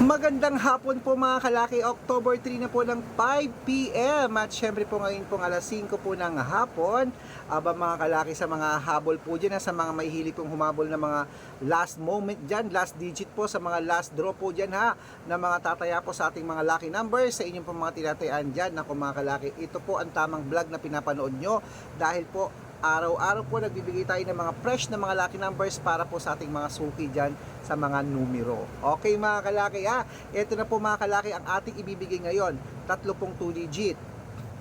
Magandang hapon po mga kalaki, October 3 na po ng 5pm at syempre po ngayon pong alas 5 po ng hapon. Aba mga kalaki sa mga habol po dyan sa mga may hilig pong humabol na mga last moment dyan, last digit po sa mga last draw po dyan ha na mga tataya po sa ating mga lucky numbers sa inyong po mga tinatayaan dyan. Naku mga kalaki, ito po ang tamang vlog na pinapanood nyo. Dahil po araw-araw po nagbibigay tayo ng mga fresh na mga lucky numbers para po sa ating mga suki dyan sa mga numero. Okay mga kalaki ha, ito na po mga kalaki ang ating ibibigay ngayon. Tatlo pong 2 digit,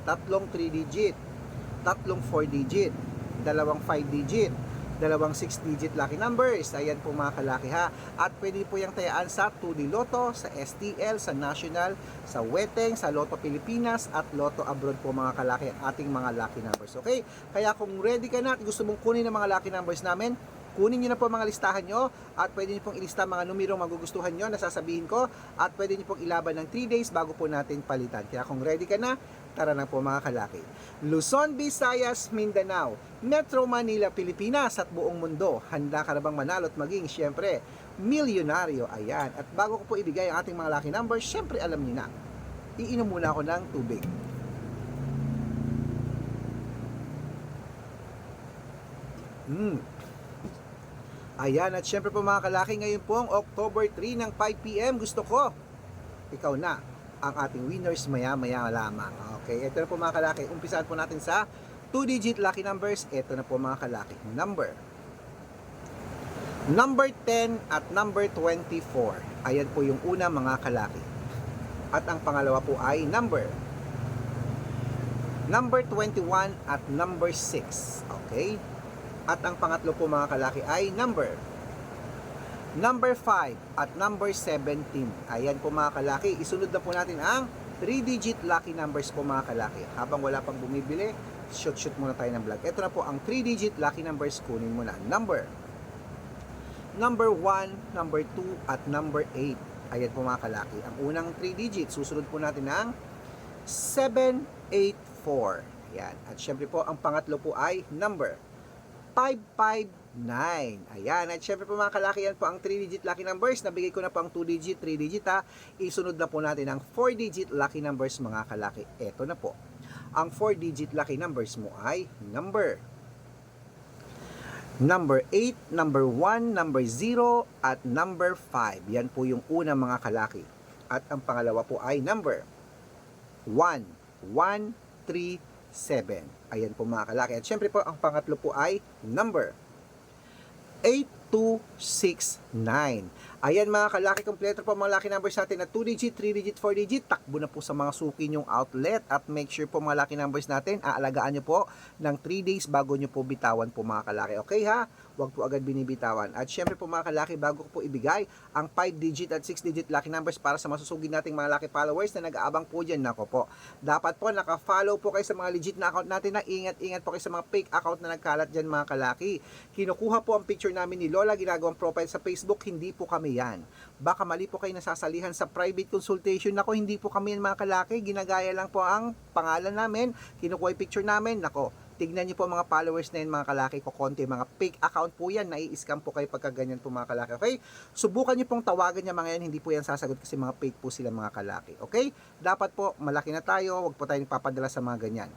tatlong 3 digit, tatlong 4 digit, dalawang 5 digit, dalawang 6 digit lucky numbers. Ayan po mga kalaki ha. At pwede po yung tayaan sa 2D Lotto, sa STL, sa National, sa Weteng, sa Lotto Pilipinas at Lotto Abroad po mga kalaki ating mga lucky numbers. Okay? Kaya kung ready ka na at gusto mong kunin ang mga lucky numbers namin, kunin nyo na po mga listahan nyo at pwede nyo pong ilista mga numero magugustuhan nyo na sasabihin ko at pwede nyo pong ilaban ng 3 days bago po natin palitan. Kaya kung ready ka na, tara na po mga kalaki. Luzon, Visayas, Mindanao, Metro Manila, Pilipinas at buong mundo. Handa ka na bang manalo at maging, syempre, milyonaryo. Ayan. At bago ko po ibigay ang ating mga lucky numbers, syempre alam niyo na, iinom muna ako ng tubig. Mm. Ayan, at syempre po mga kalaki, ngayon po ang October 3 ng 5pm, gusto ko, ikaw na ang ating winners maya-maya lamang. Okay, ito na po mga kalaki, umpisahan po natin sa 2-digit lucky numbers. Ito na po mga kalaki, number. Number 10 at number 24. Ayan po yung una mga kalaki. At ang pangalawa po ay number. Number 21 at number 6. Okay? At ang pangatlo po mga kalaki ay number. Number 5 at number 17. Ayan po mga kalaki. Isunod na po natin ang 3-digit lucky numbers po mga kalaki. Habang wala pang bumibili, shoot-shoot muna tayo ng vlog. Ito na po ang 3-digit lucky numbers. Kunin mo na. Number. Number 1, number 2, at number 8. Ayan po mga kalaki. Ang unang 3 digits, susunod po natin ng 784. Ayan. At syempre po, ang pangatlo po ay number 559. Ayan. At syempre po mga kalaki, yan po ang 3-digit lucky numbers. Nabigay ko na po ang 2-digit, 3-digit ha. Isunod na po natin ang 4-digit lucky numbers mga kalaki. Ito na po. Ang 4-digit lucky numbers mo ay number number 8, number 1, number 0, at number 5. Yan po yung una mga kalaki. At ang pangalawa po ay number 1, 1, 3, 7. Ayan po mga kalaki. At syempre po, ang pangatlo po ay number 8269. Ayan mga kalaki, kompleto po mga lucky numbers natin na 2 digit, 3 digit, 4 digit. Takbo na po sa mga suki nyong outlet at make sure po mga lucky numbers natin, aalagaan nyo po ng 3 days bago nyo po bitawan po mga kalaki. Okay ha? Huwag po agad binibitawan. At syempre po mga kalaki, bago ko po ibigay ang 5 digit at 6 digit lucky numbers para sa masusugid nating mga lucky followers na nag-aabang po dyan. Nako po. Dapat po naka-follow po kayo sa mga legit na account natin na ingat-ingat po kayo sa mga fake account na nagkalat dyan mga kalaki. Kinukuha po ang picture namin ni Lola, ginagawang profile sa Facebook, hindi po kami yan. Baka mali po kayo nasasalihan sa private consultation. Nako, hindi po kami yan mga kalaki. Ginagaya lang po ang pangalan namin. Kinukuha yung picture namin. Nako, tignan niyo po mga followers na yun mga kalaki ko konti mga fake account po yan nai-scam po kayo pagka ganyan po mga kalaki okay subukan niyo pong tawagan niya mga yan hindi po yan sasagot kasi mga fake po sila mga kalaki okay dapat po malaki na tayo wag po tayong papadala sa mga ganyan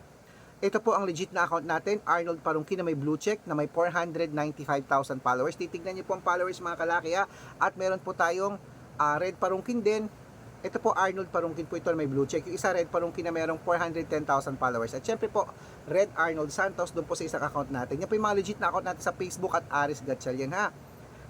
ito po ang legit na account natin, Arnold Parungkin na may blue check na may 495,000 followers. Titignan niyo po ang followers mga kalaki ha. At meron po tayong ah, Red Parungkin din. Ito po Arnold Parungkin po ito na may blue check. Yung isa Red Parungkin na merong 410,000 followers. At syempre po, Red Arnold Santos doon po sa isang account natin. Yan po yung mga legit na account natin sa Facebook at Aris Gatchalian ha.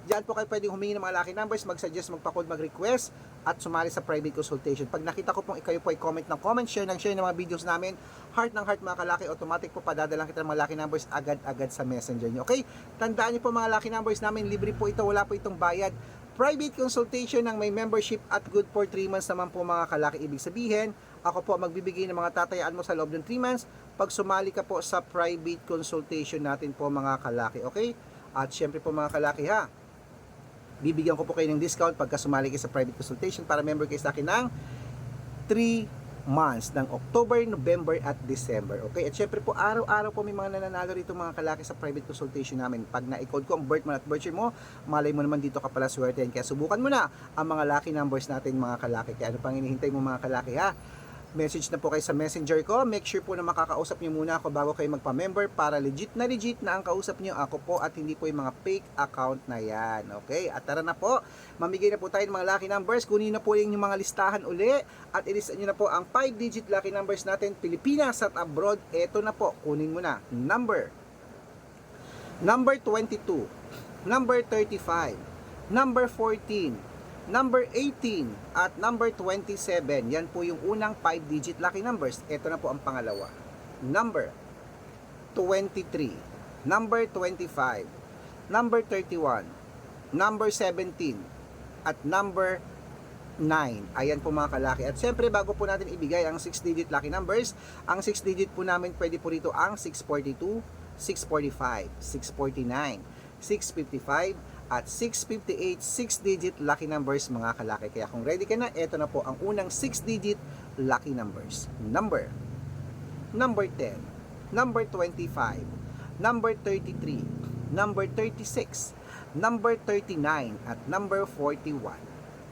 Diyan po kayo pwedeng humingi ng mga lucky numbers, mag-suggest, magpa-code, mag-request, at sumali sa private consultation. Pag nakita ko pong kayo po ay comment ng comment, share ng share ng mga videos namin, heart ng heart mga kalaki, automatic po padadalang kita ng mga lucky numbers agad-agad sa messenger nyo. Okay? Tandaan nyo po mga lucky numbers namin, libre po ito, wala po itong bayad. Private consultation ng may membership at good for 3 months naman po mga kalaki. Ibig sabihin, ako po magbibigay ng mga tatayaan mo sa loob ng 3 months pag sumali ka po sa private consultation natin po mga kalaki. Okay? At syempre po mga kalaki ha, bibigyan ko po kayo ng discount pagka sumali kayo sa private consultation para member kayo sa akin ng 3 months ng October, November at December. Okay? At syempre po, araw-araw po may mga nananalo rito mga kalaki sa private consultation namin. Pag na-code ko ang birth month at birth year mo, malay mo naman dito ka pala swerte. Kaya subukan mo na ang mga lucky numbers natin mga kalaki. Kaya ano pang hinihintay mo mga kalaki ha? Message na po kayo sa messenger ko. Make sure po na makakausap nyo muna ako bago kayo magpa-member para legit na legit na ang kausap nyo ako po at hindi po yung mga fake account na yan. Okay? At tara na po, mamigay na po tayo ng mga lucky numbers. Kunin na po yung mga listahan uli at ilista nyo na po ang 5-digit lucky numbers natin Pilipinas at abroad. Ito na po, kunin mo na. Number Number 22, number 35, number 14, number 18, at number 27. Yan po yung unang 5-digit lucky numbers. Ito na po ang pangalawa. Number 23, number 25, number 31, number 17, at number 9. Ayan po mga kalaki. At syempre bago po natin ibigay ang 6-digit lucky numbers, ang 6-digit po namin pwede po rito ang 642, 645, 649, 655, at 658 6-digit lucky numbers mga kalaki. Kaya kung ready ka na, ito na po ang unang 6-digit lucky numbers. Number, number 10, number 25, number 33, number 36, number 39, at number 41.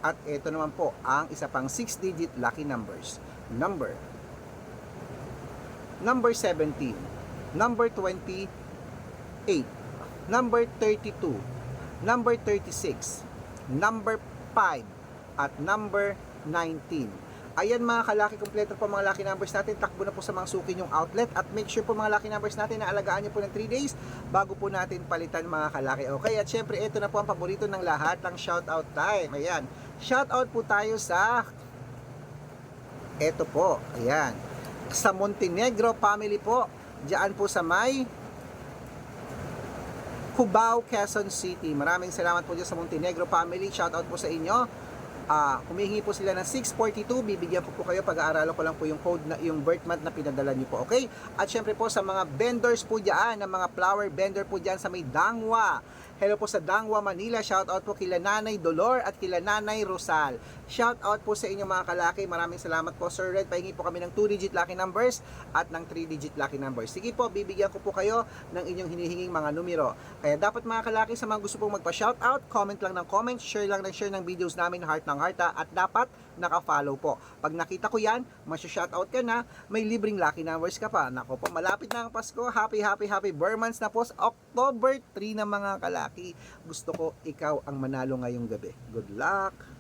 At ito naman po ang isa pang 6-digit lucky numbers. Number, number 17, number 28, number 32, number 36, number 5, at number 19. Ayan mga kalaki kompleto po mga lucky numbers natin. Takbo na po sa mga suki yung outlet at make sure po mga lucky numbers natin na alagaan nyo po ng 3 days bago po natin palitan mga kalaki. Okay, at syempre ito na po ang paborito ng lahat ng shoutout time. Ayan, shoutout po tayo sa ito po, ayan. Sa Montenegro family po. Diyan po sa may Cubao, Quezon City. Maraming salamat po dyan sa Montenegro family. Shout out po sa inyo. Ah, humihingi po sila ng 642, bibigyan po po kayo pag-aaralan ko lang po yung code na yung birth month na pinadala niyo po, okay? At syempre po sa mga vendors po diyan, ng mga flower vendor po diyan sa may Dangwa. Hello po sa Dangwa, Manila. Shout out po kila Nanay Dolor at kila Nanay Rosal. Shout out po sa inyo mga kalaki. Maraming salamat po Sir Red. Pahingi po kami ng 2-digit lucky numbers at ng 3-digit lucky numbers. Sige po, bibigyan ko po kayo ng inyong hinihinging mga numero. Kaya dapat mga kalaki sa mga gusto pong magpa-shout out, comment lang ng comment, share lang ng share ng videos namin, heart ng heart ha. at dapat naka-follow po. Pag nakita ko yan, masya-shoutout ka na, may libreng lucky numbers ka pa. Nako po, malapit na ang Pasko. Happy, happy, happy Burmans na po. October 3 na mga kalaki. Gusto ko ikaw ang manalo ngayong gabi. Good luck!